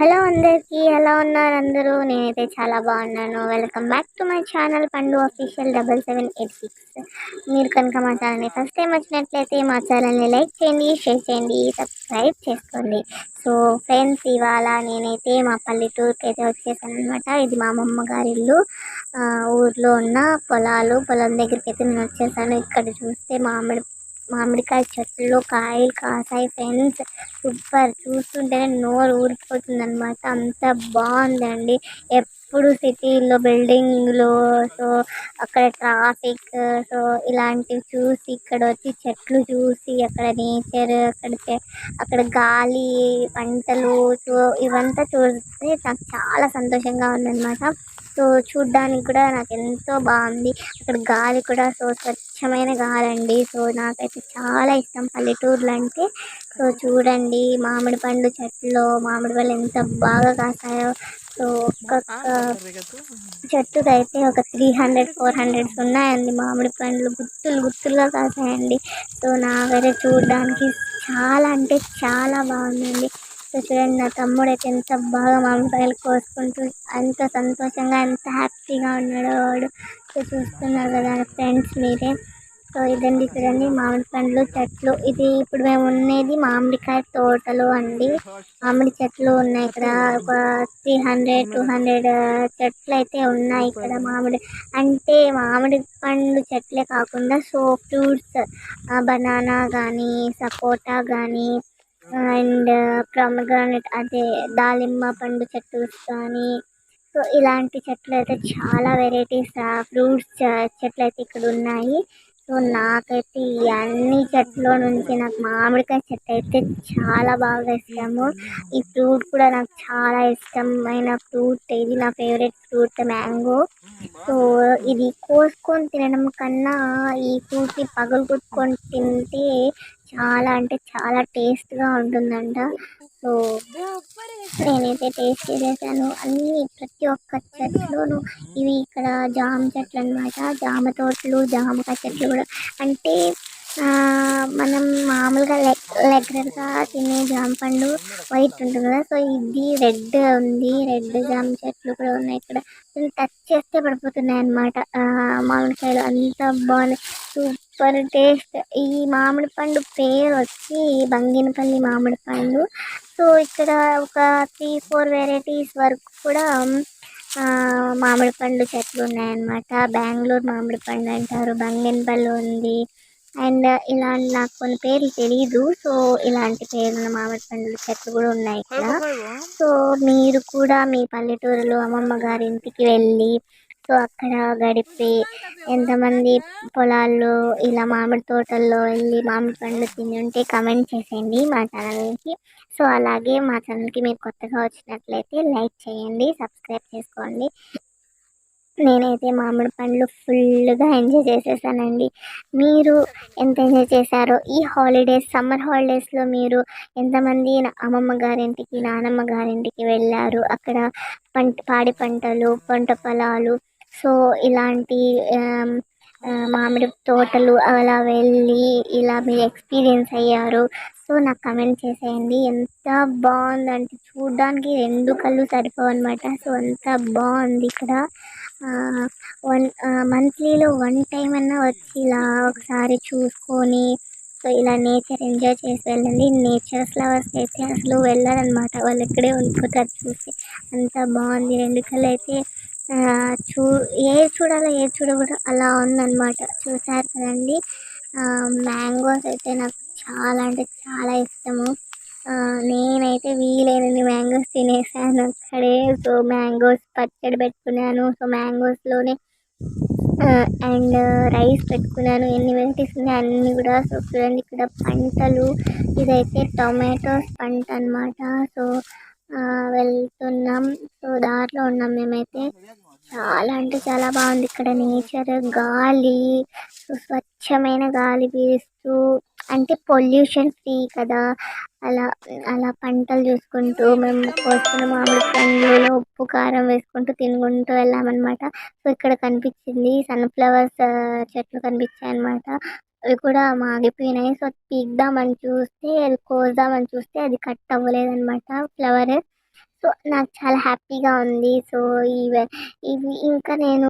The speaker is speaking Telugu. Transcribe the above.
హలో అందరికీ ఎలా ఉన్నారు అందరూ? నేనైతే చాలా బాగున్నాను. Welcome back to my channel Pandu official double seven eight six మీరు కనుక మా ఛానల్ని ఫస్ట్ టైం వచ్చినట్లయితే మా ఛానల్ని లైక్ చేయండి షేర్ చేయండి సబ్స్క్రైబ్ చేసుకోండి. సో ఫ్రెండ్స్ ఇవాళ నేనైతే మా పల్లెటూరుకి అయితే వచ్చేసాను అనమాట ఇది మా అమ్మమ్మ గారి ఇల్లు. ఊర్లో ఉన్న పొలాలు పొలం దగ్గరికి అయితే నేను వచ్చేసాను. ఇక్కడ చూస్తే మామిడి మామిడికాయ చెట్లు కాయలు కాసాయి ఫ్రెండ్స్. సూపర్. చూస్తుంటేనే నోరు ఊరిపోతుంది అనమాట అంత బాగుందండి. ఎప్పుడు సిటీలో బిల్డింగ్లు సో అక్కడ ట్రాఫిక్ సో ఇలాంటివి చూసి ఇక్కడ వచ్చి చెట్లు చూసి అక్కడ నేచర్ అక్కడ అక్కడ గాలి పంటలు సో ఇవంతా చూస్తే నాకు చాలా సంతోషంగా ఉందన్నమాట. చూడ్డానికి కూడా నాకు ఎంతో బాగుంది. అక్కడ గాలి కూడా సో స్వచ్ఛమైన గాలి అండి సో నాకైతే చాలా ఇష్టం పల్లెటూర్లు అంటే సో చూడండి మామిడి పండు చెట్లు మామిడి పళ్ళు ఎంత బాగా కాస్తాయో. సో ఒక్కొక్క చెట్టుకి అయితే ఒక త్రీ హండ్రెడ్ ఫోర్ హండ్రెడ్స్ ఉన్నాయండి. మామిడి పండ్లు గుత్తులు గుత్తులుగా కాసాయండి సో నాకైతే చూడడానికి చాలా అంటే చాలా బాగుందండి. చూడండి నా తమ్ముడు అయితే ఎంత బాగా మామిడికాయలు కోసుకుంటూ ఎంత సంతోషంగా ఎంత హ్యాపీగా ఉన్నాడో వాడు. సో చూస్తున్నారు కదా ఫ్రెండ్స్ మీరే. సో ఇదండి చూడండి మామిడి పండ్లు చెట్లు. ఇది ఇప్పుడు మేము ఉన్నది మామిడికాయ తోటలు అండి. మామిడి చెట్లు ఉన్నాయి ఇక్కడ ఒక త్రీ హండ్రెడ్ టూ హండ్రెడ్ చెట్లు అయితే ఉన్నాయి ఇక్కడ మామిడి. అంటే మామిడి పండ్లు చెట్లే కాకుండా సో ఫ్రూట్స్ బనానా కానీ సపోటా కానీ అండ్ ప్రొమగ్రానైట్ అదే దాలింబ పండు చెట్లు కానీ సో ఇలాంటి చెట్లు అయితే చాలా వెరైటీస్ ఫ్రూట్స్ చెట్లు అయితే ఇక్కడ ఉన్నాయి సో నాకైతే ఈ అన్ని చెట్లో నుంచి నాకు మామిడికాయ చెట్టు అయితే చాలా బాగా ఇష్టము. ఈ ఫ్రూట్ కూడా నాకు చాలా ఇష్టమైన ఫ్రూట్ ఇది నా ఫేవరెట్ ఫ్రూట్ మ్యాంగో. సో ఇది కోసుకొని తినడం కన్నా ఈ ఫ్రూట్ని పగలగొట్టుకొని తింటే చాలా అంటే చాలా టేస్ట్గా ఉంటుందంట. సో నేనైతే టేస్ట్ చేశాను. అన్ని ప్రతి ఒక్క చెట్లును ఇవి ఇక్కడ జామ చెట్లు అనమాట జామ తోటలు జామకాయ చెట్లు కూడా. అంటే మనం మామూలుగా రెగ్యులర్గా తినే జామ పండు వైట్ ఉంటుంది కదా సో ఇది రెడ్ ఉంది రెడ్ జామ చెట్లు కూడా ఉన్నాయి ఇక్కడ. టచ్ చేస్తే పడిపోతున్నాయి అన్నమాట. మామిడికాయలు అంత బాగున్నాయి. Super taste. ఈ మామిడి పండు పేరు వచ్చి బంగినపల్లి మామిడి పండు. సో ఇక్కడ ఒక త్రీ ఫోర్ వెరైటీస్ వరకు కూడా మామిడి పండు చెట్లు ఉన్నాయన్నమాట. బెంగళూరు మామిడి పండు అంటారు బంగినపల్లి ఉంది అండ్ ఇలా నాకు కొన్ని పేర్లు తెలీదు. సో ఇలాంటి పేర్లు మామిడి పండ్ల చెట్లు కూడా ఉన్నాయి ఇక్కడ. సో మీరు కూడా మీ పల్లెటూరులో అమ్మమ్మ గారి ఇంటికి వెళ్ళి సో అక్కడ గడిపి ఎంతమంది పొలాల్లో ఇలా మామిడి తోటల్లో వెళ్ళి మామిడి పండ్లు తిని ఉంటే కమెంట్ చేసేయండి మా ఛానల్కి సో అలాగే మా ఛానల్కి మీరు కొత్తగా వచ్చినట్లయితే లైక్ చేయండి సబ్స్క్రైబ్ చేసుకోండి. నేనైతే మామిడి పండ్లు ఫుల్గా ఎంజాయ్ చేసేసానండి. మీరు ఎంత ఎంజాయ్ చేశారో ఈ హాలిడేస్ సమ్మర్ హాలిడేస్లో మీరు ఎంతమంది అమ్మమ్మ గారింటికి నానమ్మ గారింటికి వెళ్ళారు? అక్కడ పంట పాడి పంటలు పంట పొలాలు సో ఇలాంటి మామిడి తోటలు అలా వెళ్ళి ఇలా మీరు ఎక్స్పీరియన్స్ అయ్యారు. సో నాకు కమెంట్ చేసేయండి. ఎంత బాగుందంటే చూడడానికి రెండు కళ్ళు సరిపోవు అనమాట సో అంత బాగుంది ఇక్కడ. వన్ మంత్లీలో వన్ టైం అన్నా వచ్చి ఇలా ఒకసారి చూసుకొని సో ఇలా నేచర్ ఎంజాయ్ చేసి వెళ్ళండి. నేచర్స్ లవర్స్ అయితే అసలు వెళ్ళారనమాట వాళ్ళు ఇక్కడే ఉండిపోతారు చూసి. అంత బాగుంది. రెండు కళ్ళు అయితే చూ ఏది చూడాలో ఏది చూడకూడదు అలా ఉందన్నమాట. చూసారు కదండి? మ్యాంగోస్ అయితే నాకు చాలా అంటే చాలా ఇష్టము. నేనైతే వీలైనన్ని మ్యాంగోస్ తినేసాను. అక్కడే సో మ్యాంగోస్ పచ్చడి పెట్టుకున్నాను. సో మ్యాంగోస్లోనే అండ్ రైస్ పెట్టుకున్నాను. ఎన్ని వెరైటీస్ ఉన్నాయి అన్నీ కూడా. సో చూడండి ఇక్కడ పంటలు. ఇదైతే టొమాటోస్ పంట అనమాట సో వెళ్తున్నాం. సో దారిలో ఉన్నాం మేమైతే. చాలా అంటే చాలా బాగుంది. ఇక్కడ నేచర్ గాలి. స్వచ్ఛమైన గాలి పీలుస్తూ అంటే పొల్యూషన్ ఫ్రీ కదా. అలా అలా పంటలు చూసుకుంటూ మేము కోసుకున్న మామిడి పండ్లలో ఉప్పు కారం వేసుకుంటూ తినుకుంటూ వెళ్ళామన్నమాట. సో ఇక్కడ కనిపించింది సన్ఫ్లవర్స్ చెట్లు కనిపించాయి అన్నమాట అవి కూడా మాగిపోయినాయి. సో పీకుదామని చూస్తే అది కోద్దామని చూస్తే అది కట్ అవ్వలేదు అనమాట ఫ్లవర్. సో నాకు చాలా హ్యాపీగా ఉంది. సో ఇవి ఇవి ఇంకా నేను